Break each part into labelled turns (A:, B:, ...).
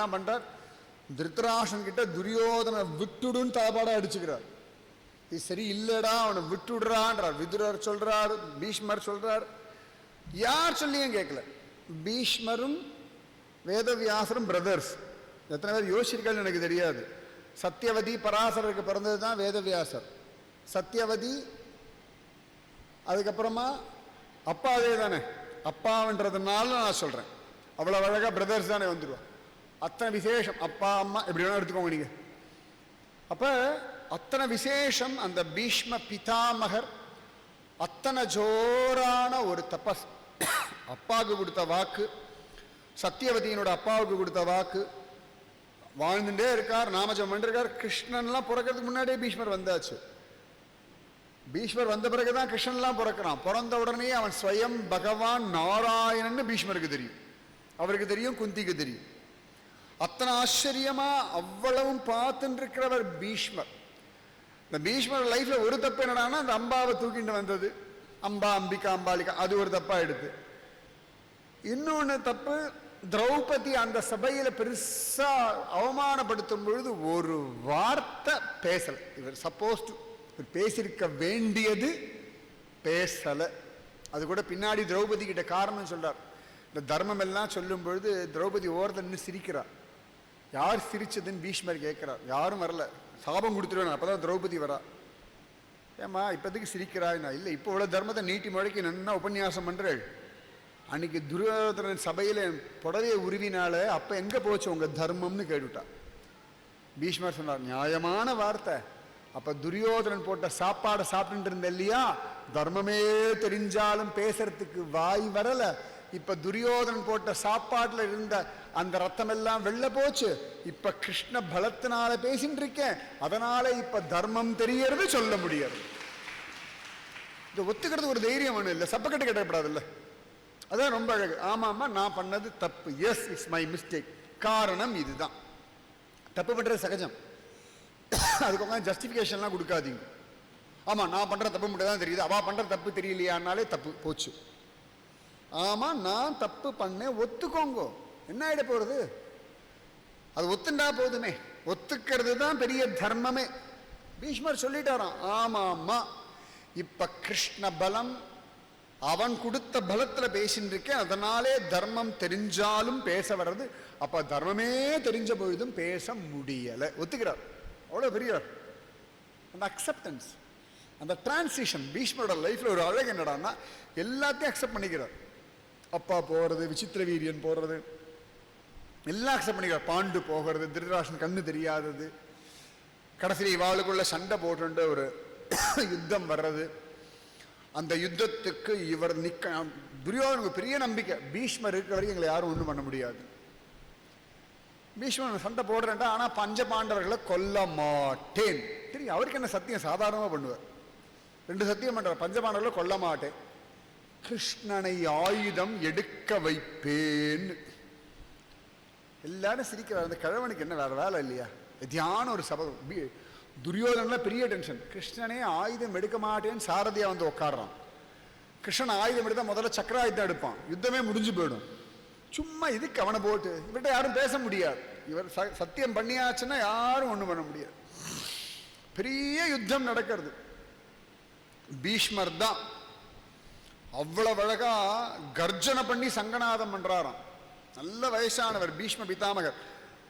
A: என்ன பண்ணுறார் திருத்தராசன் கிட்ட துரியோதனை விட்டுடுன்னு தலைப்பாடாக அடிச்சுக்கிறார். இது சரி இல்லடா அவனை விட்டுடுறான்றார். விதுரர் சொல்கிறார் பீஷ்மர் சொல்கிறார் யார் சொல்லியும் கேட்கல. பீஷ்மரும் வேதவியாசரும் பிரதர்ஸ் எத்தனை பேர் யோசிச்சிருக்கான்னு எனக்கு தெரியாது. சத்தியவதி பராசரருக்கு பிறந்தது தான் வேதவியாசர். சத்தியவதி அதுக்கப்புறமா அப்பா அதே தானே. அப்பான்றதுனால நான் சொல்கிறேன் அவ்வளோ அழகாக பிரதர்ஸ் தானே வந்துடுவான் அத்தனை விசேஷம். அப்பா அம்மா எப்படி வேணால் எடுத்துக்கோங்க நீங்கள் அப்போ அத்தனை விசேஷம் அந்த பீஷ்ம பிதாமகர் அத்தனை ஜோரான ஒரு தபஸ். அப்பாவுக்கு கொடுத்த வாக்கு சத்தியவதியினோட அப்பாவுக்கு கொடுத்த வாக்கு. வாழ்ந்துட்டே இருக்கார் நாமஜம் பண்ணிருக்கார். கிருஷ்ணன்லாம் பிறக்கிறதுக்கு முன்னாடியே பீஷ்மர் வந்தாச்சு. பீஷ்மர் வந்த பிறகுதான் கிருஷ்ணன்லாம் பிறக்கிறான். பிறந்த உடனே அவன் ஸ்வயம் பகவான் நாராயணன்னு பீஷ்மருக்கு தெரியும். அவருக்கு தெரியும் குந்திக்கு தெரியும். அத்தனை ஆச்சரியமா அவ்வளவும் பார்த்துட்டு இருக்கிறவர் பீஷ்மர். இந்த பீஷ்மர் லைஃப்ல ஒரு தப்பு என்னடானா அந்த அம்பாவை தூக்கிட்டு வந்தது. அம்பா அம்பிகா அம்பாலிகா அது ஒரு தப்பா எடுத்து. இன்னொன்று தப்பு திரௌபதி அந்த சபையில பெருசா அவமானப்படுத்தும் பொழுது ஒரு வார்த்தை பேசல. இவர் சப்போஸ் இவர் பேசியிருக்க வேண்டியது பேசல. அது கூட பின்னாடி திரௌபதி கிட்ட காரணம் சொல்றார். இந்த தர்மம் எல்லாம் சொல்லும் பொழுது திரௌபதி ஓரத்தில் நின்று சிரிக்கிறார். யார் சிரிச்சதுன்னு பீஷ்மர் கேட்குறார். யாரும் வரல. சாபம் கொடுத்துருவேன் அப்பதான் திரௌபதி வரா. ஏம்மா இப்போதைக்கு சிரிக்கிறாய் நான் இல்லை இப்போ இவ்வளோ தர்மத்தை நீட்டி முழக்கி நன்னா உபன்யாசம் பண்ணுறேள் அன்னைக்கு துரியோதனன் சபையில் புடவையை உருவினால அப்போ எங்கே போச்சு உங்கள் தர்மம்னு கேட்டுட்டா. பீஷ்மர் சொன்னார் நியாயமான வார்த்தை. அப்போ துரியோதனன் போட்ட சாப்பாடை சாப்பிட்டு இருந்த இல்லையா? தர்மமே தெரிஞ்சாலும் பேசுறதுக்கு வாய் வரலை. இப்போ துரியோதனன் போட்ட சாப்பாட்டில் இருந்த அந்த ரத்தம் எல்லாம் வெளில போச்சு. இப்ப கிருஷ்ண பலத்தினால பேசிட்டு இருக்கேன் அதனால இப்ப தர்மம் தெரியறது சொல்ல முடியாது. இதை ஒத்துக்கிறது ஒரு தைரியம் ஒன்றும் இல்லை. சப்பக்கட்டு கட்டப்படாதுல்ல. அதான் ரொம்ப அழகு. ஆமாம்மா நான் பண்ணது தப்பு. எஸ் இட்ஸ் மை மிஸ்டேக் காரணம் இதுதான். தப்பு பண்ணுறது சகஜம். அதுக்கு உட்காந்து ஜஸ்டிஃபிகேஷன்லாம் கொடுக்காதீங்க. ஆமா நான் பண்ற தப்பு மட்டும் தான் தெரியுது. அவ பண்ற தப்பு தெரியலையானாலே தப்பு போச்சு. ஆமா நான் தப்பு பண்ணேன். ஒத்துக்கோங்க. என்ன ஆகிட போகிறது அது ஒத்துண்டா போதுமே. ஒத்துக்கிறது தான் பெரிய தர்மமே. பீஷ்மர் சொல்லிட்டாராம் ஆமா ஆமா இப்ப கிருஷ்ண பலம் அவன் கொடுத்த பலத்தில் பேசின்னு இருக்கேன் அதனாலே தர்மம் தெரிஞ்சாலும் பேச வர்றது. அப்ப தர்மமே தெரிஞ்ச பொழுதும் பேச முடியல. ஒத்துக்கிறார். அவ்வளோ பெரியவர் அந்த அக்செப்டன்ஸ் அந்த டிரான்சிஷன் பீஷ்மரோட லைஃப்ல ஒரு அழகு என்னடான்னா எல்லாத்தையும் அக்செப்ட் பண்ணிக்கிறார். அப்பா போறது விசித்திர வீரியன் போறது எல்லாம் அக்செப்ட் பாண்டு போகிறது திருதராசன் கண்ணு தெரியாதது. கடைசியில் இவாளுக்குள்ள சண்டை போட்டு ஒரு யுத்தம் வர்றது. அந்த யுத்தத்துக்கு இவர் நிக்க துரியோதனுக்கு பெரிய நம்பிக்கை. பீஷ்மர் இருக்கிற வரைக்கும் எங்களை யாரும் ஒன்றும் பண்ண முடியாது. பீஷ்மன் சண்டை போடுறேன்டா ஆனால் பஞ்ச பாண்டவர்களை கொல்ல மாட்டேன். தெரியும் அவருக்கு என்ன சத்தியம்? சாதாரணமாக பண்ணுவார். ரெண்டு சத்தியம் பண்ணுறார் பஞ்ச பாண்டவர்களை கொல்ல மாட்டேன். கிருஷ்ணனை ஆயுதம் எடுக்க வைப்பேன் எல்லாரும் சிரிக்கிறார் அந்த கிழவனுக்கு என்ன வேற வேலை இல்லையா? தியானம் ஒரு சபதம் பி- பெரிய டென்ஷன் கிருஷ்ணனே ஆயுதம் எடுக்க மாட்டேன்னு சாரதியா வந்து உட்காடுறான் கிருஷ்ணன் ஆயுதம் எடுத்தா முதல்ல சக்கராயுதம் எடுப்பான். யுத்தமே முடிஞ்சு போயிடும். சும்மா இதுக்கு அவனை போட்டு? இவர்கிட்ட யாரும் பேச முடியாது. இவர் ச- சத்தியம் பண்ணியாச்சுன்னா யாரும் ஒண்ணும் பண்ண முடியாது. பெரிய யுத்தம் நடக்கிறது. பீஷ்மர் தான் அவ்வளவு அழகா கர்ஜனை பண்ணி சங்கநாதம் பண்றாராம். நல்ல வயசானவர் பீஷ்ம பிதாமகர்.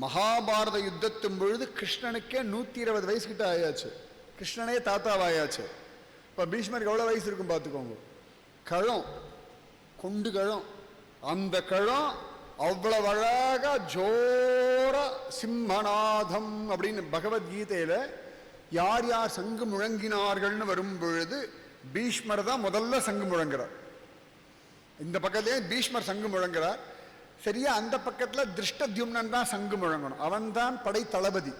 A: மகாபாரத யுத்தத்தின் பொழுது கிருஷ்ணனுக்கே நூத்தி இருபது வயசு கிட்ட ஆயாச்சு. கிருஷ்ணனே தாத்தாவாயாச்சு. இப்ப பீஷ்மருக்கு எவ்வளவு வயசு இருக்கும் பார்த்துக்கோங்க. கழம் கொண்டு கழம். அந்த கழம் அவ்வளவு அழகா ஜோர சிம்மநாதம் அப்படின்னு பகவத்கீதையில் யார் யார் சங்கு முழங்கினார்கள்னு வரும் பொழுது பீஷ்மர் தான் முதல்ல சங்கு முழங்குறார். இந்த பக்கத்திலே பீஷ்மர் சங்கு முழங்குறார். சரியா? அந்த பக்கத்தில் திருஷ்டத்யும்னன் தான் சங்கு முழங்கணும். அவன் தான் படை தளபதி.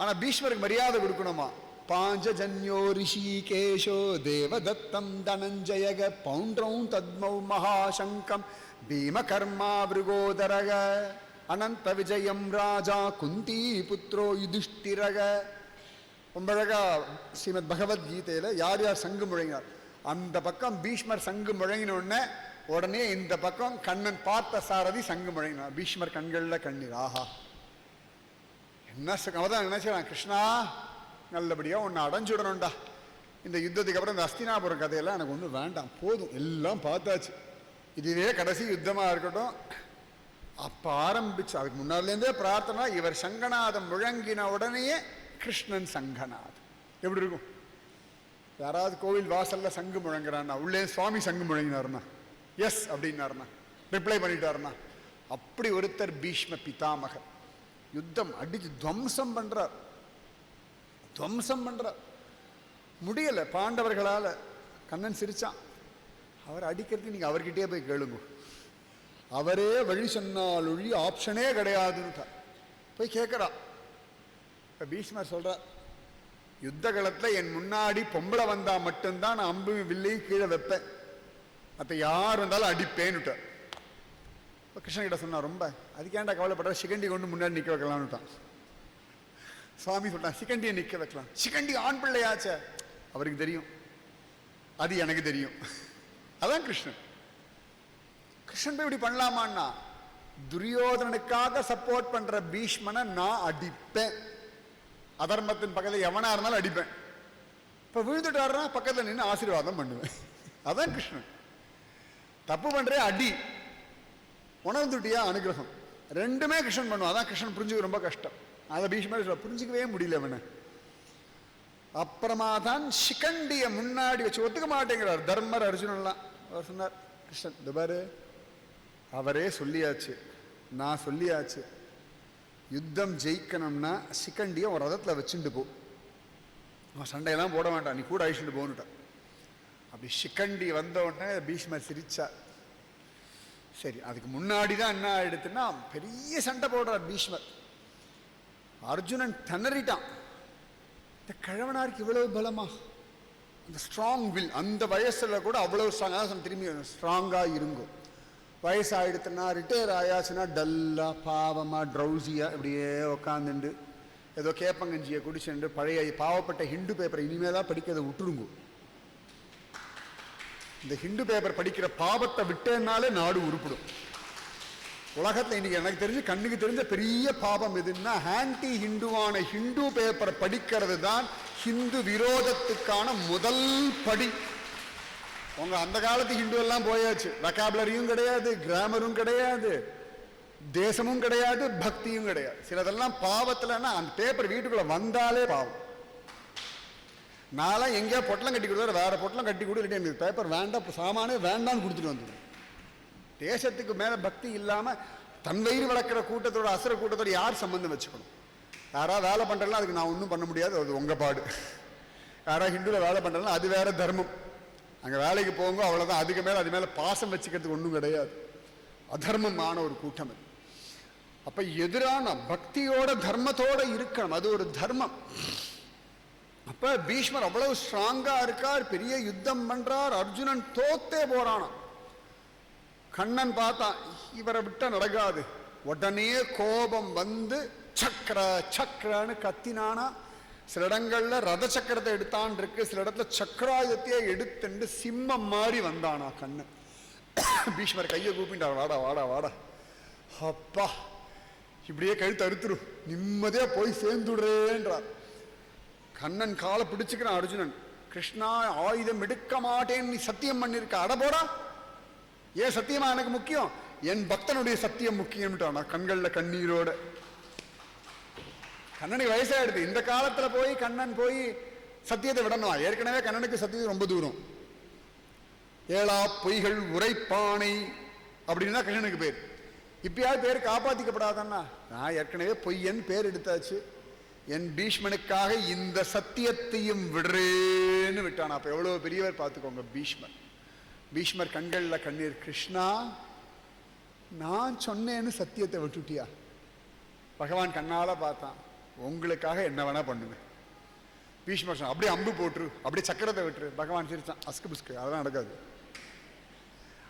A: ஆனால் பீஷ்மருக்கு மரியாதை கொடுக்கணுமா? பாஞ்சஜன்யோ ரிஷிகேஷோ தேவதத்தம் தனஞ்சயக பௌண்ட்ரௌ தத்மௌ மகாசங்கம் பீமகர்மா விருகோதரக அனந்த விஜயம் ராஜா குந்தி புத்ரோ யுதிஷ்டிரக. ஒன்பழகா ஸ்ரீமத் பகவத்கீதையில் யார் யார் சங்கு முழங்கினார்? அந்த பக்கம் பீஷ்மர் சங்கு முழங்கின உடனே உடனே இந்த பக்கம் கண்ணன் பார்த்த சாரதி சங்கு முழங்கினார் பீஷ்மர் கண்கள்ல கண்ணீர். ஆஹா. என்ன அவதான் நினைச்சான் கிருஷ்ணா நல்லபடியா உன்னை அடைஞ்சுடணும்டா. இந்த யுத்தத்துக்கு அப்புறம் இந்த அஸ்தினாபுரம் கதையெல்லாம் எனக்கு ஒன்றும் வேண்டாம். போதும். எல்லாம் பார்த்தாச்சு. இதுவே கடைசி யுத்தமா இருக்கட்டும். அப்ப ஆரம்பிச்சு அதுக்கு முன்னாலேருந்தே பிரார்த்தனா இவர் சங்கநாதம் முழங்கின உடனேயே கிருஷ்ணன் சங்கநாதம் எப்படி இருக்கும்? யாராவது கோவில் வாசல்ல சங்கு முழங்குறான்னா உள்ளே சுவாமி சங்கு முழங்கினாருன்னா. எஸ் அப்படின்னாருண்ணா. ரிப்ளை பண்ணிட்டாருண்ணா. அப்படி ஒருத்தர் பீஷ்ம பிதாமகர் யுத்தம் அடிச்சு துவம்சம் பண்ணுறார் துவம்சம் பண்ணுறார் முடியல பாண்டவர்களால் கண்ணன் சிரிச்சான். அவர் அடிக்கிறதுக்கு நீங்க அவர்கிட்டயே போய் கேளுங்க. அவரே வழி சொன்னால் ஒழி ஆப்ஷனே கிடையாதுன்னு போய் கேட்குறா இப்போ பீஷ்மர் சொல்கிறார் யுத்த காலத்தில் என் முன்னாடி பொம்பளை வந்தால் மட்டும்தான் நான் அம்பு வில்லையும் கீழே வைப்பேன். மற்ற யார் வந்தாலும் அடிப்பேன்னுட்டார் இப்போ கிருஷ்ணன் கிட்ட சொன்னா ரொம்ப அதுக்கேண்டா கவலைப்படுற? சிகண்டி கொண்டு முன்னாடி நிக்க வைக்கலாம்னுட்டான். சுவாமி சொல்றான் சிகண்டியை நிக்க வைக்கலாம். சிகண்டி ஆண் பிள்ளையாச்சே. அவருக்கு தெரியும். அது எனக்கு தெரியும். அதான் கிருஷ்ணன். கிருஷ்ணன் போய் இப்படி பண்ணலாமான்னா துரியோதனனுக்காக சப்போர்ட் பண்ற பீஷ்மனை நான் அடிப்பேன். அதர்மத்தின் பக்கத்தில் எவனா இருந்தாலும் அடிப்பேன். இப்ப விழுந்துட்டாருன்னா பக்கத்துல நின்று ஆசீர்வாதம் பண்ணுவேன். அதான் கிருஷ்ணன். தப்பு பண்ணுறே அடி. உணர்ந்துட்டியா அனுகிரகம். ரெண்டுமே கிருஷ்ணன் பண்ணுவான். அதான் கிருஷ்ணன் புரிஞ்சுக்க ரொம்ப கஷ்டம். அதை பீஷ்மர் சொல்ல புரிஞ்சுக்கவே முடியல அவனை அப்புறமா தான் சிக்கண்டிய முன்னாடி வச்சு ஒத்துக்க மாட்டேங்கிறார். தர்மர் அர்ஜுனன்லாம் அவர் சொன்னார் கிருஷ்ணன் துபாரு அவரே சொல்லியாச்சு. நான் சொல்லியாச்சு. யுத்தம் ஜெயிக்கணும்னா சிக்கண்டியை ஒரு ரதத்தில் வச்சுட்டு போ. அவன் சண்டையெல்லாம் போட மாட்டான். நீ கூட அழிச்சுட்டு போன்னுட்டான். அப்படி சிக்கண்டி வந்த உடனே பீஷ்மர் சரி அதுக்கு முன்னாடி தான் என்ன ஆயிடுத்துன்னா பெரிய சண்டை போடுறார் பீஷ்மர். அர்ஜுனன் திணறிட்டான். இந்த கிழவனாருக்கு இவ்வளவு பலமா? அந்த ஸ்ட்ராங் வில் அந்த வயசில் கூட அவ்வளோ ஸ்ட்ராங் அதான் திரும்பி ஸ்ட்ராங்காக இருங்கும் வயசாயிடுத்துனா ரிட்டையர் ஆயாச்சுன்னா டல்லா பாவமாக ட்ரௌசியாக இப்படியே உக்காந்துண்டு ஏதோ கேப்பங்கஞ்சியை குடிச்சுண்டு பழைய பாவப்பட்ட ஹிண்டு பேப்பரை இனிமேல் தான் படிக்கிறத விட்டுருங்கோ. இந்த ஹிந்து பேப்பர் படிக்கிற பாவத்தை விட்டேன்னாலே நாடு உருப்பிடும். உலகத்தில் இன்னைக்கு எனக்கு தெரிஞ்சு கண்ணுக்கு தெரிஞ்ச பெரிய பாவம் எதுன்னா ஆன்டி ஹிந்துவான ஹிந்து பேப்பர் படிக்கிறது தான் ஹிந்து விரோதத்துக்கான முதல் படி. உங்க அந்த காலத்து ஹிந்து எல்லாம் போயாச்சு. வெக்காபுலரியும் கிடையாது கிராமரும் கிடையாது தேசமும் கிடையாது பக்தியும் கிடையாது. சிலதெல்லாம் பாவத்தில்னா அந்த பேப்பர் வீட்டுக்குள்ள வந்தாலே பாவம். நான்லாம் எங்கேயா பொட்டலம் கட்டி கொடுத்தா வேற பொட்டலம் கட்டி கொடு இல்லாட்டி எனக்கு பேப்பர் வேண்டாம் சாமானே வேண்டாம்னு கொடுத்துட்டு வந்துடும் தேசத்துக்கு மேலே பக்தி இல்லாமல் தன் வயிறு வளர்க்குற கூட்டத்தோட அசுர கூட்டத்தோட யார் சம்மந்தம் வச்சுக்கணும்? யாராவது வேலை பண்றதுலாம் அதுக்கு நான் ஒன்றும் பண்ண முடியாது அது உங்க பாடு. யாராவது ஹிந்துவில் வேலை பண்றதுலாம் அது வேற தர்மம். அங்கே வேலைக்கு போங்க அவ்வளோதான் அதுக்கு மேலே அது மேலே பாசம் வச்சுக்கிறதுக்கு ஒன்றும் கிடையாது. அதர்மமான ஒரு கூட்டம் அது. அப்போ எதிரான பக்தியோட தர்மத்தோட இருக்கணும். அது ஒரு தர்மம். அப்ப பீஷ்மர் அவ்வளவு ஸ்ட்ராங்கா இருக்கார் பெரிய யுத்தம் பண்றார் அர்ஜுனன் தோத்தே போறானாம். கண்ணன் பார்த்தான் இவரை விட்ட நடக்காது. உடனே கோபம் வந்து சக்கர சக்கரன்னு கத்தினானா. சில இடங்கள்ல ரத சக்கரத்தை எடுத்தான் இருக்கு சில இடத்துல சக்கராயுதத்தையே எடுத்துண்டு சிம்மம் மாதிரி வந்தானா கண்ணன். பீஷ்மர் கையை கூப்பிட்டார் வாடா வாடா வாடா. அப்பா இப்படியே கழுத்து அறுத்துரு நிம்மதியா போய் சேர்ந்துடுறேன்றார். கண்ணன் காலை பிடிச்சுக்கிறான் அர்ஜுனன். கிருஷ்ணா ஆயுதம் எடுக்க மாட்டேன் நீ சத்தியம் பண்ணிருக்க. அட போடா. ஏன் சத்தியமா எனக்கு முக்கியம்? என் பக்தனுடைய சத்தியம் முக்கியம்ட்டானா. கண்கள்ல கண்ணீரோட. கண்ணனுக்கு வயசாயிடுது. இந்த காலத்துல போய் கண்ணன் போய் சத்தியத்தை விடணும்? ஏற்கனவே கண்ணனுக்கு சத்தியம் ரொம்ப தூரம். ஏழா பொய்கள் உரைப்பானை அப்படின்னா கிருஷ்ணனுக்கு பேர். இப்பயாவது பேர் காப்பாற்றிக்கப்படாதண்ணா நான் ஏற்கனவே பொய்யன் பேர் எடுத்தாச்சு. என் பீஷ்மனுக்காக இந்த சத்தியத்தையும் விடுறேன்னு விட்டான். அப்போ எவ்வளவு பெரியவர் பார்த்துக்கோங்க பீஷ்மர். பீஷ்மர் கண்களில் கண்ணீர். கிருஷ்ணா நான் சொன்னேன்னு சத்தியத்தை விட்டுட்டியா? பகவான் கண்ணால பார்த்தான். உங்களுக்காக என்ன வேணா பண்ணுவேன் பீஷ்மர் சொன்ன அப்படியே அம்பு போட்டுரு அப்படியே சக்கரத்தை விட்டுரு. பகவான் சிரிச்சான் அஸ்கு புஸ்கு அதெல்லாம் நடக்காது.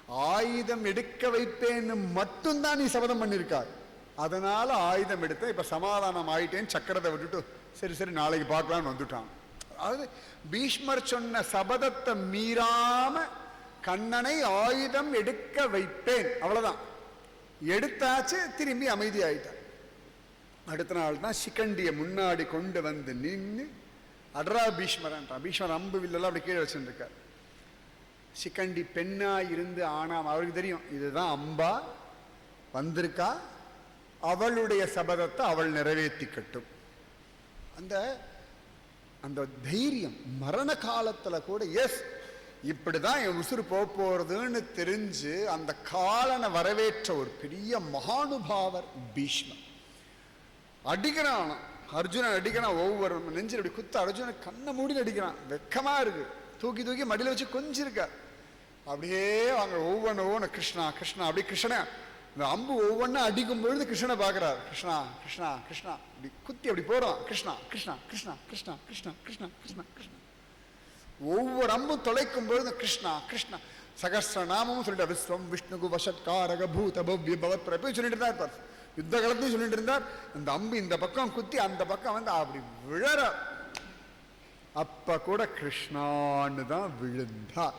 A: ஆயுதம் எடுக்க வைப்பேன்னு மட்டும்தான் நீ சபதம் பண்ணியிருக்காரு அதனால ஆயுதம் எடுத்து இப்போ சமாதானம் ஆயிட்டேன்னு சக்கரத்தை விட்டுட்டு சரி சரி நாளைக்கு பார்க்கலான்னு வந்துட்டான். அதாவது பீஷ்மர் சொன்ன சபதத்தை மீறாம கண்ணனை ஆயுதம் எடுக்க வைப்பேன். அவ்வளவுதான். எடுத்தாச்சு திரும்பி அமைதி ஆயிட்டான். அடுத்த நாள் தான் சிக்கண்டியை முன்னாடி கொண்டு வந்து நின்று அட்ரா பீஷ்மரன்றான் பீஷ்மர் அம்பு வில்லெல்லாம் அப்படி கீழே வச்சுருக்கார் சிக்கண்டி பெண்ணா இருந்து ஆனாம் அவருக்கு தெரியும் இதுதான் அம்பா வந்திருக்கா அவளுடைய சபதத்தை அவள் நிறைவேற்றிக்கட்டும். அந்த அந்த தைரியம் மரண காலத்தில் கூட எஸ் இப்படிதான் என் உசுறு போக போகிறதுன்னு தெரிஞ்சு அந்த காலனை வரவேற்ற ஒரு பெரிய மகானுபாவர் பீஷ்மன். அடிக்கிறான் அர்ஜுனன் அடிக்கிறான் ஒவ்வொரு நெஞ்சில் அப்படி குத்து அர்ஜுனன் கண்ணை மூடி அடிக்கிறான் வெக்கமா இருக்கு. தூக்கி தூக்கி மடியில் வச்சு கொஞ்சிருக்க. அப்படியே அவங்க ஒவ்வொன்று ஒவ்வொன்று கிருஷ்ணா கிருஷ்ணா அப்படி கிருஷ்ணன் இந்த அம்பு ஒவ்வொன்றா அடிக்கும் பொழுது கிருஷ்ணனை பார்க்குறாரு. கிருஷ்ணா கிருஷ்ணா கிருஷ்ணா. இப்படி குத்தி அப்படி போறான் கிருஷ்ணா கிருஷ்ணா கிருஷ்ணா கிருஷ்ணா கிருஷ்ணா கிருஷ்ணா கிருஷ்ணா கிருஷ்ணா. ஒவ்வொரு அம்பும் தொலைக்கும் பொழுது கிருஷ்ணா கிருஷ்ணா. சகஸ்ரநாமமும் சொல்லிட்டு விஸ்வம் விஷ்ணுகு வசத்காரக பூத பவ்ய பவத் பிரபு சொல்லிட்டு தான் இருப்பார் யுத்த காலத்தையும் சொல்லிட்டு இருந்தார். இந்த அம்பு இந்த பக்கம் குத்தி அந்த பக்கம் வந்து அப்படி விழற. அப்ப கூட கிருஷ்ணான்னு தான் விழுந்தார்.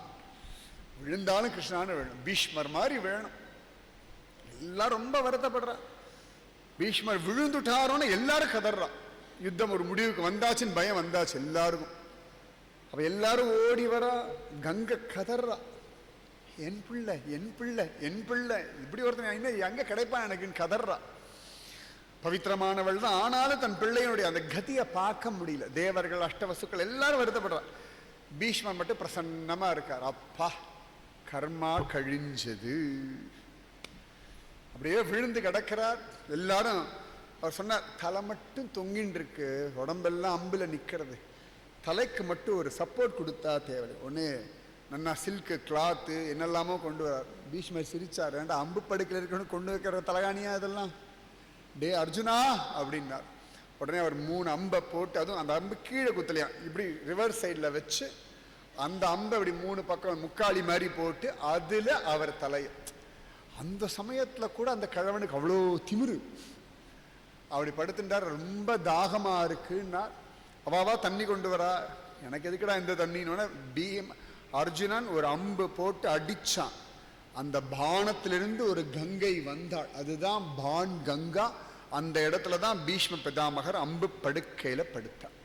A: விழுந்தாலும் கிருஷ்ணான்னு விழணும். பீஷ்மர் மாதிரி வேணும் எல்லாரும் ரொம்ப வருத்தப்படுறா பீஷ்மர் விழுந்துட்டாரோன்னு எல்லாரும் கதறா யுத்தம் ஒரு முடிவுக்கு வந்தாச்சுன்னு பயம் வந்தாச்சு எல்லாருக்கும். அவ எல்லாரும் ஓடி வரா கங்கை கதறா. என் பிள்ளை என் பிள்ளை என் பிள்ளை. இப்படி ஒருத்தன் என்ன எங்கே கிடைப்பான் எனக்குன்னு கதறா. பவித்திரமானவள் தான். ஆனாலும் தன் பிள்ளையினுடைய அந்த கதியை பார்க்க முடியல. தேவர்கள் அஷ்டவசுக்கள் எல்லாரும் வருத்தப்படுறா பீஷ்மர் மட்டும் பிரசன்னமா இருக்கார். அப்பா கர்மா கழிஞ்சது. அப்படியே விழுந்து கிடக்கிறார். எல்லாரும் அவர் சொன்னார் தலை மட்டும் தொங்கின்னு இருக்கு உடம்பெல்லாம் அம்பில் நிற்கிறது தலைக்கு மட்டும் ஒரு சப்போர்ட் கொடுத்தா தேவை ஒன்று நன்னா சில்க்கு கிளாத்து என்னெல்லாமோ கொண்டு வரார். பீஷ்மர் சிரிச்சார் ஏன்டா அம்பு படுக்கல இருக்கணும் கொண்டு வைக்கிற தலகாணியா இதெல்லாம்? டே அர்ஜுனா அப்படின்னார். உடனே அவர் மூணு அம்பை போட்டு அதுவும் அந்த அம்பு கீழே குத்தலையாம் இப்படி ரிவர்ஸ் சைடில் வச்சு அந்த அம்பை இப்படி மூணு பக்கம் முக்காளி மாதிரி போட்டு அதில் அவர் தலையை அந்த சமயத்தில் கூட அந்த கிழவனுக்கு அவ்வளோ திமிரு. அப்படி படுத்துட்டார் ரொம்ப தாகமாக இருக்குன்னா அவாவா தண்ணி கொண்டு வரா. எனக்கு எதுக்குடா இந்த தண்ணின்னு? பீம் அர்ஜுனன் ஒரு அம்பு போட்டு அடித்தான் அந்த பானத்திலிருந்து ஒரு கங்கை வந்தாள். அதுதான் பான் கங்கா. அந்த இடத்துல தான் பீஷ்ம பிதாமகர் அம்பு படுக்கையில் படுத்தார்.